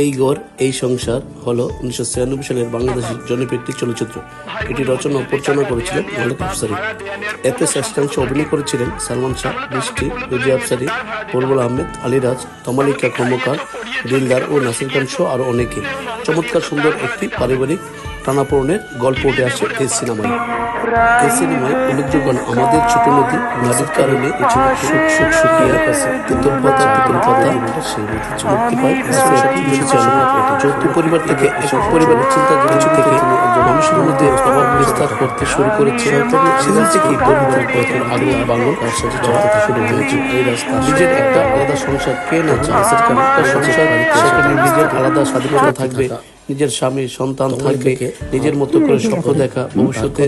এই গড়, এই সংসার হল উনিশশো ছিয়ানব্বই সালের বাংলাদেশের জনপ্রিয় একটি চলচ্চিত্র। এটি রচনা ও পরিচালনা করেছিলেন মালিক আফসারি। এতে শ্রেষ্ঠাংশে অভিনয় করেছিলেন সালমান শাহ, বৃষ্টি, রুজি আফসারি পরবুল আহমেদ, আলিরাজ, তমালিকা কর্মকার, দিলদার ও নাসির খান সহ আরও অনেকে। চমৎকার সুন্দর একটি পারিবারিক টানাপোড়নের গল্প উঠে আসে এই সিনেমায়। এই সিনেমায় উল্লেখযোগ্য আমাদের ছোট নদী নদীর কারণে যৌথ পরিবার থেকে এসব পরিবারের চিন্তা কিছু থেকে মানুষের মধ্যে বিস্তার করতে শুরু করেছে। থেকেই পরিবারের চলতে শুরু হয়েছে। এই রাস্তা নিজের একটা আলাদা সংসার, কে না সংসার, সেখানে নিজের আলাদা স্বাধীনতা থাকবে। নিজের স্বামী সন্তান থাকবে নিজের মতো করে স্বপ্ন দেখা ভবিষ্যতে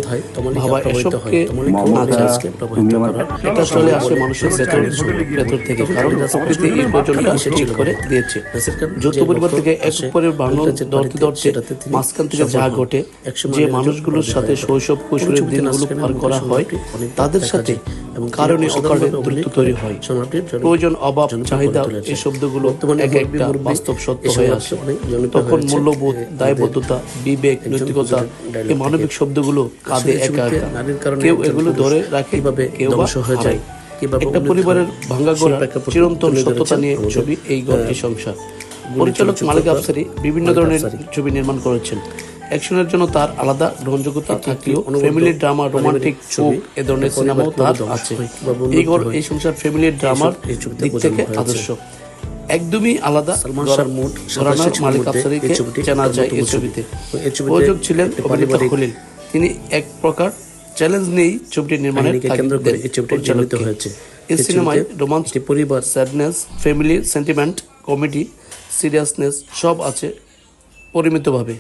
ভাবা এসবকে এটা চলে আসে মানুষের ভেতর ভেতর থেকে কারণ প্রকৃতি এই প্রয়োজনটা ঠিক করে দিয়েছে। যৌথ পরিবার থেকে এক বাংলা ধরতে ধরতে মাঝখান থেকে যা ঘটে যে মানুষগুলোর সাথে শৈশব কৈশোরের দিনগুলো পার করা হয় তাদের সাথে কারণে অকারণে দূরত্ব তৈরি হয়। প্রয়োজন অভাব চাহিদা এই শব্দগুলো এক একটা বাস্তব সত্য হয়ে আসে তখন মূল্যবোধ দায়বদ্ধতা বিবেক নৈতিকতা এই মানবিক শব্দগুলো কাঁধে একা একা। কেউ এগুলো ধরে রাখে কেউ হয়ে যায় একটা পরিবারের ভাঙ্গা গড়া চিরন্তন সত্যতা নিয়ে ছবি এই গল্পের সংসার। পরিচালক মালিক আফসারি বিভিন্ন ধরনের ছবি নির্মাণ করেছেন। অ্যাকশনের জন্য তার আলাদা গ্রহণযোগ্যতা থাকলেও ফ্যামিলি ড্রামা রোমান্টিক ফোক এ ধরনের সিনেমাও তার আছে। এই এই সংসার ফ্যামিলি ড্রামার দিক থেকে আদর্শ। একদমই আলাদা শাহর মুড, মালিক আফসারিকে চেনা যায় এই ছবিতে। প্রযোজক ছিলেন অভিনেতা খলিল। তিনি এক প্রকার চ্যালেঞ্জ নেই ছবিটি নির্মাণের কেন্দ্র করে এই ছবিটি নির্মিত হয়েছে। এই সিনেমায় রোমান্স পরিবার sadness family sentiment comedy seriousness সব আছে পরিমিতভাবে।